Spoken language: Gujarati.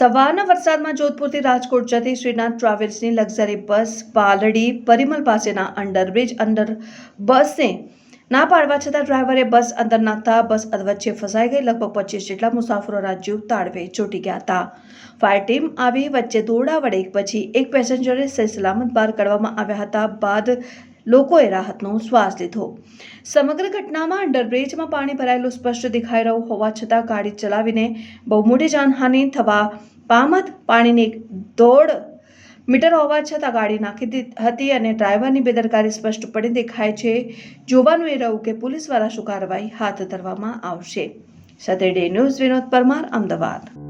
સવારના વરસાદમાં જોધપુરથી રાજકોટ જતી શ્રીનાથ ટ્રાવેલ્સની લક્ઝરી બસ પાલડી પરિમલ પાસેના અંડરબ્રિજ અંદર બસને ના પાડવા છતાં ડ્રાઈવરે બસ અંદર નાખતા બસ અધવચ્ચે ફસાઈ ગઈ. લગભગ પચીસ જેટલા મુસાફરોના જીવ તાળવે ચોંટી ગયા હતા. ફાયર ટીમ આવી વચ્ચે દોરડા વડે પછી એક પેસેન્જરને સહી સલામત બહાર કાઢવામાં આવ્યા હતા. બાદ લોકોએ રાહતનો શ્વાસ લીધો. સમગ્ર ઘટનામાં અંડરબ્રિજમાં પાણી ભરાયેલું સ્પષ્ટ દેખાઈ રહ્યું હોવા છતાં ગાડી ચલાવીને બહુ મોટી જાનહાનિ થવા પામત પાણીની દોઢ મીટર હોવા છતાં ગાડી નાખી હતી અને ડ્રાઈવરની બેદરકારી સ્પષ્ટપણે દેખાય છે. જોવાનું એ રહ્યું કે પોલીસ દ્વારા શું કાર્યવાહી હાથ ધરવામાં આવશે. Saturday news Vinod Parmar, Ahmedabad.